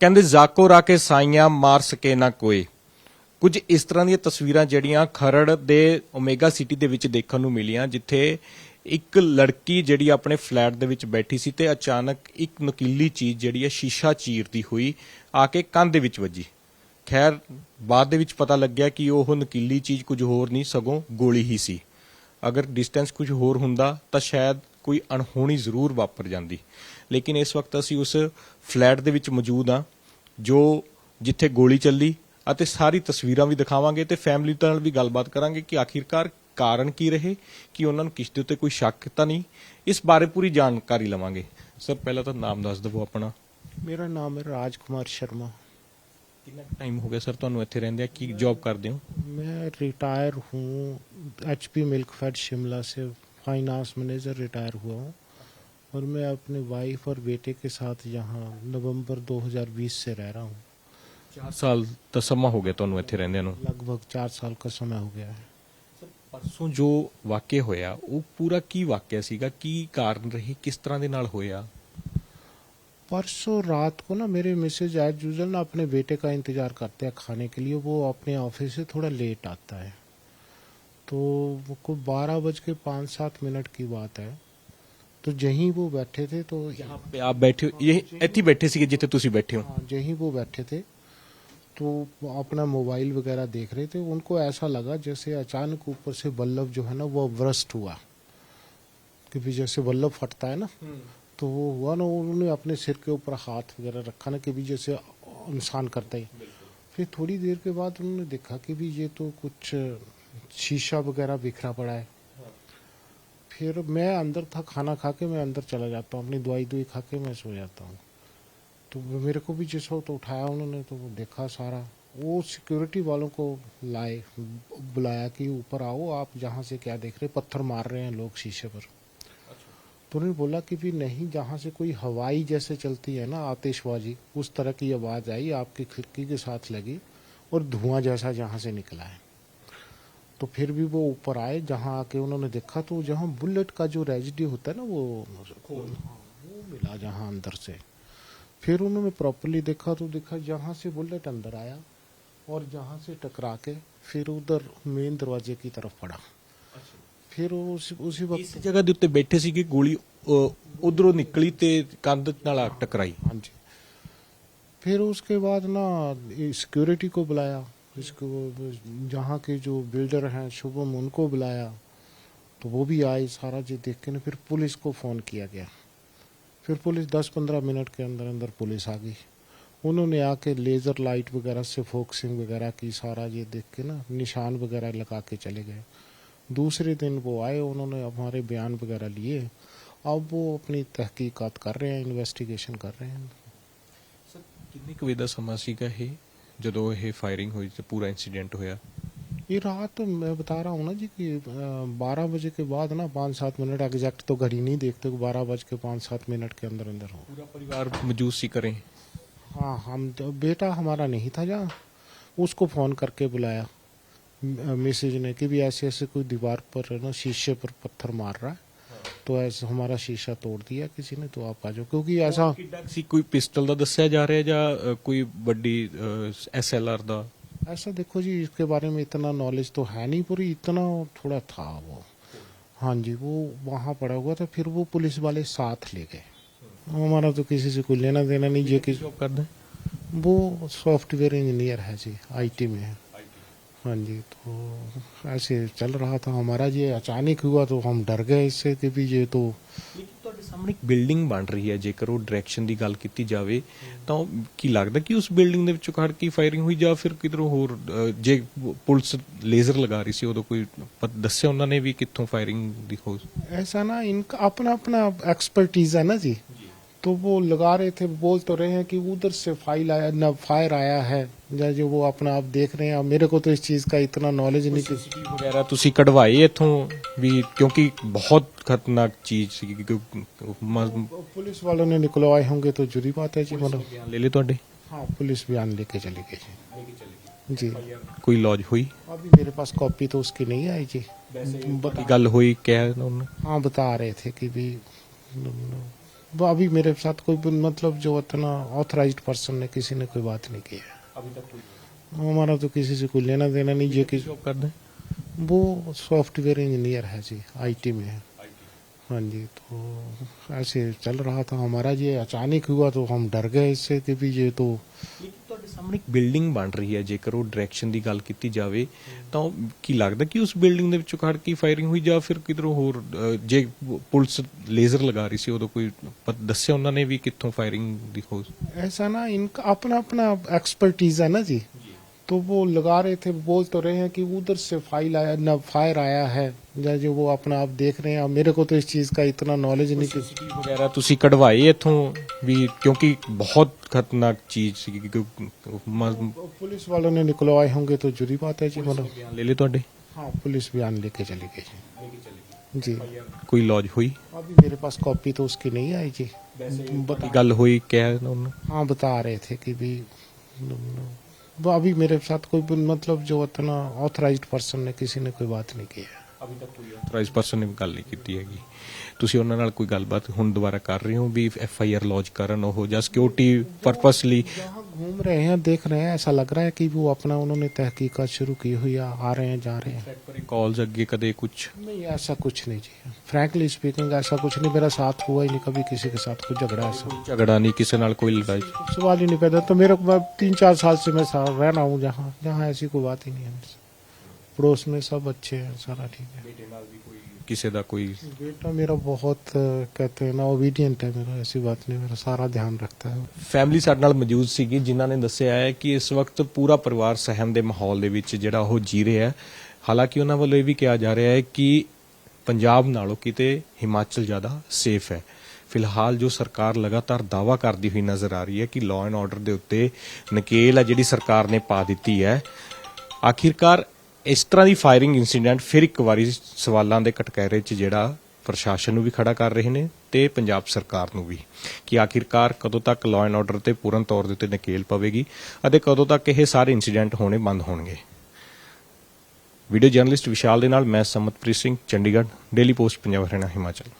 ਕਹਿੰਦੇ, ਜ਼ਾਕੋ ਰਾ ਕੇ ਸਾਈਆਂ, ਮਾਰ ਸਕੇ ਨਾ ਕੋਈ। ਕੁਝ ਇਸ ਤਰ੍ਹਾਂ ਦੀਆਂ ਤਸਵੀਰਾਂ ਜਿਹੜੀਆਂ ਖਰੜ ਦੇ ਓਮੇਗਾ ਸਿਟੀ ਦੇ ਵਿੱਚ ਦੇਖਣ ਨੂੰ ਮਿਲੀਆਂ, ਜਿੱਥੇ ਇੱਕ ਲੜਕੀ ਜਿਹੜੀ ਆਪਣੇ ਫਲੈਟ ਦੇ ਵਿੱਚ ਬੈਠੀ ਸੀ ਤੇ ਅਚਾਨਕ ਇੱਕ ਨਕੀਲੀ ਚੀਜ਼ ਜਿਹੜੀ ਹੈ, ਸ਼ੀਸ਼ਾ ਚੀਰਦੀ ਹੋਈ ਆ ਕੇ ਕੰਨ ਦੇ ਵਿੱਚ ਵੱਜੀ। ਖੈਰ, ਬਾਅਦ ਦੇ ਵਿੱਚ ਪਤਾ ਲੱਗਿਆ ਕਿ ਉਹ ਨਕੀਲੀ ਚੀਜ਼ ਕੁਝ ਹੋਰ ਨਹੀਂ, ਸਗੋਂ ਗੋਲੀ ਹੀ ਸੀ। ਅਗਰ ਡਿਸਟੈਂਸ ਕੁਝ ਹੋਰ ਹੁੰਦਾ, ਤਾਂ ਸ਼ਾਇਦ ਕੋਈ ਅਣਹੋਣੀ ਜ਼ਰੂਰ ਵਾਪਰ ਜਾਂਦੀ। ਲੇਕਿਨ ਇਸ ਵਕਤ ਅਸੀਂ ਉਸ ਫਲੈਟ ਦੇ ਵਿੱਚ ਮੌਜੂਦ ਹਾਂ ਜੋ ਜਿੱਥੇ ਗੋਲੀ ਚੱਲੀ ਅਤੇ ਸਾਰੀ ਤਸਵੀਰਾਂ ਵੀ ਦਿਖਾਵਾਂਗੇ ਤੇ ਫੈਮਿਲੀ ਨਾਲ ਵੀ ਗੱਲਬਾਤ ਕਰਾਂਗੇ ਕਿ ਆਖਿਰਕਾਰ ਕਾਰਨ ਕੀ ਰਹੇ ਕਿ ਉਹਨਾਂ ਨੂੰ ਕਿਸ ਦੇ ਉੱਤੇ ਕੋਈ ਸ਼ੱਕ ਤਾਂ ਨਹੀਂ ਇਸ ਬਾਰੇ ਪੂਰੀ ਜਾਣਕਾਰੀ ਲਵਾਂਗੇ ਸਰ ਪਹਿਲਾਂ ਤਾਂ ਨਾਮ ਦੱਸ ਦਿਵੋ ਆਪਣਾ ਮੇਰਾ ਨਾਮ ਹੈ ਰਾਜ ਕੁਮਾਰ ਸ਼ਰਮਾ ਕਿੰਨਾ ਟਾਈਮ ਹੋ ਗਿਆ ਸਰ ਤੁਹਾਨੂੰ ਇੱਥੇ ਰਹਿੰਦੇ ਕੀ ਜੌਬ ਕਰਦੇ ਹੋ मैं रिटायर हूँ H P milk fed Shimla से फाइनेंस मैनेजर रिटायर हुआ हूँ और मैं अपने वाइफ और बेटे के साथ यहाँ नवंबर 2020 से रह रहा हूँ 4 ਸਾਲ ਦਾ ਸਮਾਂ ਹੋ ਗਿਆ ਤੁਹਾਨੂੰ ਇੱਥੇ ਰਹਿੰਦਿਆਂ ਨੂੰ लगभग चार साल का समय हो गया है ਪਰਸੋਂ ਜੋ ਵਾਕਿਆ ਹੋਇਆ ਉਹ ਪੂਰਾ ਕੀ ਵਾਕਿਆ ਸੀਗਾ ਕੀ ਕਾਰਨ ਰਹੀ ਕਿਸ ਤਰ੍ਹਾਂ ਦੇ ਨਾਲ ਹੋਇਆ परसों रात को ना मेरे मिसेज एज यूजल ना अपने बेटे का इंतजार करते हैं खाने के लिए वो अपने ऑफिस से थोड़ा लेट आता है तो वो कोई बारह बज के पाँच सात मिनट की बात है तो जहीं वो बैठे थे तो यहाँ पे आप बैठे हो ये ਇੱਥੇ ਹੀ ਬੈਠੇ ਸੀਗੇ ਜਿੱਥੇ ਤੁਸੀਂ ਬੈਠੇ ਹੋ हाँ जहीं वो बैठे थे तो वो अपना मोबाइल वगैरह देख रहे थे उनको ऐसा लगा जैसे अचानक ऊपर से बल्लभ जो है ना वो ब्रस्ट हुआ क्योंकि जैसे बल्लभ फटता है ना तो वो हुआ ना उन्होंने अपने सिर के ऊपर हाथ वगैरह रखा ना कि भी जैसे इंसान करता ही फिर थोड़ी देर के बाद उन्होंने देखा कि भी ये तो कुछ शीशा वगैरह बिखरा पड़ा है फिर मैं अंदर था खाना खा के मैं अंदर चला जाता हूँ अपनी दवाई दुई खा के मैं सो जाता हूँ। तो मेरे को भी जिस वक्त उठाया उन्होंने तो वो देखा सारा। वो सिक्योरिटी वालों को लाए बुलाया कि ऊपर आओ आप जहाँ से क्या देख रहे पत्थर मार रहे हैं लोग शीशे पर। तो उन्होंने बोला कि भी नहीं जहाँ से कोई हवाई जैसे चलती है ना आतिशबाजी उस तरह की आवाज़ आई आपकी खिड़की के साथ लगी और धुआँ जैसा जहाँ से निकला है। तो फिर भी वो ऊपर आए जहाँ आके उन्होंने देखा तो जहाँ बुलेट का जो रेजिडी होता है ना वो वो मिला जहाँ अंदर से फिर उन्होंने प्रॉपरली देखा तो देखा जहाँ से बुलेट अंदर आया और जहाँ से टकरा के फिर उधर मेन दरवाजे की तरफ पड़ा फिर वो उसी उसी ਇਸ वक्त ਜਗ੍ਹਾ ਦੇ ਉੱਤੇ ਬੈਠੇ ਸੀਗੇ ਗੋਲੀ ਉਧਰੋਂ ਨਿਕਲੀ ਤੇ ਕੰਧ ਨਾਲ ਆ ਟਕਰਾਈ हाँ जी फिर उसके बाद ना सिक्योरिटी को बुलाया इसको जहाँ के जो बिल्डर हैं, शुभम, उनको बुलाया तो वो भी आए सारा चीज़ देख के ना, फिर पुलिस को फ़ोन किया गया। फिर पुलिस 10-15 मिनट के अंदर अंदर पुलिस आ गई। उन्होंने आके लेज़र लाइट वगैरह से फोकसिंग वगैरह की, सारा ये देख के ना, निशान वगैरह लगा के चले गए। दूसरे दिन वो आए, उन्होंने हमारे बयान वगैरह लिए। अब वो अपनी तहकीकात कर रहे हैं इन्वेस्टिगेशन कर रहे हैं। सर, कितनी कुविधा समासी का है? ਜਦੋਂ ਇਹ ਫਾਇਰਿੰਗ ਹੋਈ ਤੇ ਪੂਰਾ ਇਨਸੀਡੈਂਟ ਹੋਇਆ ये रात मैं बता रहा हूँ ना जी कि बारह बजे के बाद ना पाँच सात मिनट एग्जैक्ट तो घड़ी नहीं देखते बारह बज के पाँच सात मिनट के अंदर अंदर हो ਪੂਰਾ ਪਰਿਵਾਰ ਮੌਜੂਦ ਸੀ ਕਰੇ हाँ हम तो बेटा हमारा नहीं था जहाँ उसको फ़ोन करके बुलाया मैसेज ने कि भी ऐसे ऐसे कोई दीवार पर है ना शीशे पर पत्थर मार रहा है तो ऐसे हमारा शीशा तोड़ दिया किसी ने तो आप आ जाओ क्योंकि ऐसा ਕਿੱਡਾ ਸੀ ਕੋਈ ਪਿਸਟਲ ਦਾ ਦੱਸਿਆ ਜਾ ਰਿਹਾ ਜਾਂ ਅ, ਕੋਈ ਵੱਡੀ ਐਸਐਲਆਰ ਦਾ ऐसा देखो जी इसके बारे में इतना नॉलेज तो है नहीं पूरी इतना थोड़ा था वो हाँ जी वो वहाँ पड़ा हुआ था फिर वो पुलिस वाले साथ ले गए हमारा तो किसी से कोई लेना देना नहीं ये किस ਜੌਬ ਕਰਦਾ वो सॉफ्टवेयर इंजीनियर है जी आईटी में है हाँ जी तो ऐसे चल रहा था हमारा ये अचानक हुआ तो हम डर गए इससे कि भी ये तो ਲੇਕਿਨ ਤੁਹਾਡੇ ਸਾਹਮਣੇ ਇੱਕ ਬਿਲਡਿੰਗ ਬਣ ਰਹੀ ਹੈ ਜੇਕਰ ਉਹ ਡਾਇਰੈਕਸ਼ਨ ਦੀ ਗੱਲ ਕੀਤੀ ਜਾਵੇ ਤਾਂ ਉਹ ਕੀ ਲੱਗਦਾ ਕਿ ਉਸ ਬਿਲਡਿੰਗ ਦੇ ਵਿੱਚੋਂ ਖੜ ਕੇ ਫਾਇਰਿੰਗ ਹੋਈ ਜਾਂ ਫਿਰ ਕਿਧਰੋਂ ਹੋਰ ਅ, ਜੇ ਪੁਲਿਸ ਲੇਜ਼ਰ ਲਗਾ ਰਹੀ ਸੀ ਉਦੋਂ ਕੋਈ ਪਤ- ਦੱਸਿਆ ਉਹਨਾਂ ਨੇ ਵੀ ਕਿੱਥੋਂ ਫਾਇਰਿੰਗ ਦੀ ਹੋ ऐसा ना इनका अपना अपना एक्सपर्टीज है ना जी तो वो लगा रहे थे बोल तो रहे हैं कि उधर से फाइल आया न फायर आया है या जो वो अपना आप देख रहे हैं अब मेरे को तो इस चीज़ का इतना नॉलेज नहीं कि ਸੀਸੀਟੀਵੀ ਵਗੈਰਾ ਤੁਸੀਂ ਕਢਵਾਏ ਇੱਥੋਂ ਵੀ ਕਿਉਂਕਿ ਬਹੁਤ ਖਤਰਨਾਕ ਚੀਜ਼ ਸੀ ਕਿਉਂਕਿ ਮ- पुलिस वालों ने निकलवाए होंगे तो जुड़ी बात है जी मतलब ਬਿਆਨ ਲੈ ਲਏ ਤੁਹਾਡੇ हाँ पुलिस बयान लेके चली गई जी जी ਕੋਈ ਲੌਜ ਹੋਈ अभी मेरे पास कॉपी तो उसकी नहीं आई जी ਕੀ ਗੱਲ ਹੋਈ ਕਿਹਾ ਉਹਨਾਂ ਨੇ हाँ बता रहे थे कि भी वो वो अभी मेरे साथ कोई मतलब जो इतना ऑथराइज पर्सन ने किसी ने कोई बात नहीं की है। हमारा तो किसी से कोई लेना देना नहीं ये किसी वो सॉफ्टवेयर इंजीनियर है जी आईटी में है। हाँ जी तो ऐसे चल रहा था हमारा ये अचानक हुआ तो हम डर गए इससे कि भी ये तो ਸਾਹਮਣੇ ਇੱਕ ਬਿਲਡਿੰਗ ਬਣ ਰਹੀ ਹੈ ਜੇਕਰ ਉਹ ਡਾਇਰੈਕਸ਼ਨ ਦੀ ਗੱਲ ਕੀਤੀ ਜਾਵੇ ਤਾਂ ਉਹ ਕੀ ਲੱਗਦਾ ਕਿ ਉਸ ਬਿਲਡਿੰਗ ਦੇ ਵਿੱਚੋਂ ਖੜ ਕੇ ਫਾਇਰਿੰਗ ਹੋਈ ਜਾਂ ਫਿਰ ਕਿਧਰੋਂ ਹੋਰ ਅਹ, ਜੇ ਪੁਲਿਸ ਲੇਜ਼ਰ ਲਗਾ ਰਹੀ ਸੀ ਉਦੋਂ ਕੋਈ ਪਤ- ਦੱਸਿਆ ਉਹਨਾਂ ਨੇ ਵੀ ਕਿੱਥੋਂ ਫਾਇਰਿੰਗ ਦੀ ਹੋ ऐसा ना इनका अपना अपना एक्सपर्टीज है ना जी तो वो लगा रहे थे बोल तो रहे हैं कि उधर से फाइल आया न फायर आया है या जो वो अपना आप देख रहे हैं अब मेरे को तो इस चीज का इतना नॉलेज नहीं कि ਸੀਸੀਟੀਵੀ ਵਗੈਰਾ ਤੁਸੀਂ ਕਢਵਾਏ ਇੱਥੋਂ ਵੀ ਕਿਉਂਕਿ ਬਹੁਤ ਖਤਰਨਾਕ ਚੀਜ਼ ਸੀ ਕਿ ਮ- पुलिस वालों ने निकलवाए होंगे तो जुरी बात है जी मतलब ਬਿਆਨ ਲੈ ਲਏ ਤੁਹਾਡੇ हाँ पुलिस बयान लेके चली गई जी जी ਕੋਈ ਲੌਜ ਹੋਈ अभी मेरे पास कॉपी तो उसकी नहीं आई जी ਕੀ ਗੱਲ ਹੋਈ ਕਿਹਾ ਉਹਨਾਂ हाँ बता रहे थे कि भी वो अभी मेरे साथ कोई भी मतलब जो इतना ऑथराइज्ड पर्सन ने किसी ने कोई बात नहीं की है ਅਭੀ ਤੱਕ ਕੋਈ ਅਥੋਰਾਈਜ਼ ਪਰਸਨ ਨੇ ਗੱਲ ਨਹੀਂ ਕੀਤੀ ਹੈਗੀ ਤੁਸੀਂ ਉਹਨਾਂ ਨਾਲ ਕੋਈ ਗੱਲਬਾਤ ਹੁਣ ਦੁਬਾਰਾ ਕਰ ਰਹੇ ਹੋ ਵੀ ਐਫ ਆਈ ਆਰ ਲੌਜ ਕਰਨ ਉਹ ਜਾਂ ਸਿਕਿਉਰਿਟੀ ਪਰਪਸ ਲਈ जहाँ घूम रहे हैं देख रहे हैं ऐसा लग रहा है कि वो अपना उन्होंने तहकीकात शुरू की हुई है आ रहे हैं जा रहे हैं। कॉल्स अगे कदे कुछ? नहीं ऐसा कुछ नहीं जी। फ्रैंकली स्पीकिंग ऐसा कुछ नहीं मेरा साथ हुआ ही नहीं कभी किसी के साथ कोई झगड़ा ऐसा। झगड़ा नहीं किसी नाल कोई लड़ाई? सवाल ही नहीं पैदा तो मेरे को तीन चार साल से मैं रह रहा हूँ जहाँ जहाँ ऐसी कोई बात ही नहीं है पड़ोस में सब अच्छे हैं सारा ठीक है। ਕਿਸੇ ਦਾ ਕੋਈ बेटा मेरा बहुत अ, कहते हैं ना ओबीडियंट है मेरा ऐसी बात नहीं मेरा सारा ध्यान रखता है ਫੈਮਿਲੀ ਸਾਡੇ ਨਾਲ ਮੌਜੂਦ ਸੀਗੀ ਜਿਨ੍ਹਾਂ ਨੇ ਦੱਸਿਆ ਹੈ ਕਿ ਇਸ ਵਕਤ ਪੂਰਾ ਪਰਿਵਾਰ ਸਹਿਮ ਦੇ ਮਾਹੌਲ ਦੇ ਵਿੱਚ ਜਿਹੜਾ ਉਹ ਜੀ ਰਿਹਾ ਹੈ ਹਾਲਾਂਕਿ ਉਹਨਾਂ ਵੱਲੋਂ ਇਹ ਵੀ ਕਿਹਾ ਜਾ ਰਿਹਾ ਹੈ ਕਿ ਪੰਜਾਬ ਨਾਲੋਂ ਕਿਤੇ ਹਿਮਾਚਲ ਜ਼ਿਆਦਾ ਸੇਫ ਹੈ ਫਿਲਹਾਲ ਜੋ ਸਰਕਾਰ ਲਗਾਤਾਰ ਦਾਵਾ ਕਰਦੀ ਹੋਈ ਨਜ਼ਰ ਆ ਰਹੀ ਹੈ ਕਿ ਲਾਅ ਐਂਡ ਆਰਡਰ ਦੇ ਉੱਤੇ ਨਕੇਲ ਹੈ ਜਿਹੜੀ ਸਰਕਾਰ ਨੇ ਪਾ ਦਿੱਤੀ ਹੈ ਆਖਿਰਕਾਰ ਇਸ ਤਰ੍ਹਾਂ ਦੀ ਫਾਇਰਿੰਗ ਇਨਸੀਡੈਂਟ ਫਿਰ ਇੱਕ ਵਾਰੀ ਸਵਾਲਾਂ ਦੇ ਕਟਕਹਿਰੇ 'ਚ ਜਿਹੜਾ ਪ੍ਰਸ਼ਾਸਨ ਨੂੰ ਵੀ ਖੜਾ ਕਰ ਰਹੇ ਨੇ ਤੇ ਪੰਜਾਬ ਸਰਕਾਰ ਨੂੰ ਵੀ ਕਿ ਆਖਿਰਕਾਰ ਕਦੋਂ ਤੱਕ ਲਾਅ ਐਂਡ ਆਰਡਰ ਤੇ ਪੂਰਨ ਤੌਰ ਦੇ ਉੱਤੇ ਨਕੇਲ ਪਵੇਗੀ ਅਤੇ ਕਦੋਂ ਤੱਕ ਇਹ ਸਾਰੇ ਇਨਸੀਡੈਂਟ ਹੋਣੇ ਬੰਦ ਹੋਣਗੇ। ਵੀਡੀਓ ਜਰਨਲਿਸਟ ਵਿਸ਼ਾਲ ਦੇ ਨਾਲ ਮੈਂ ਸਮਤਪ੍ਰੀਤ ਸਿੰਘ, ਚੰਡੀਗੜ੍ਹ ਡੇਲੀ ਪੋਸਟ ਪੰਜਾਬ, ਹਰਿਆਣਾ, ਹਿਮਾਚਲ।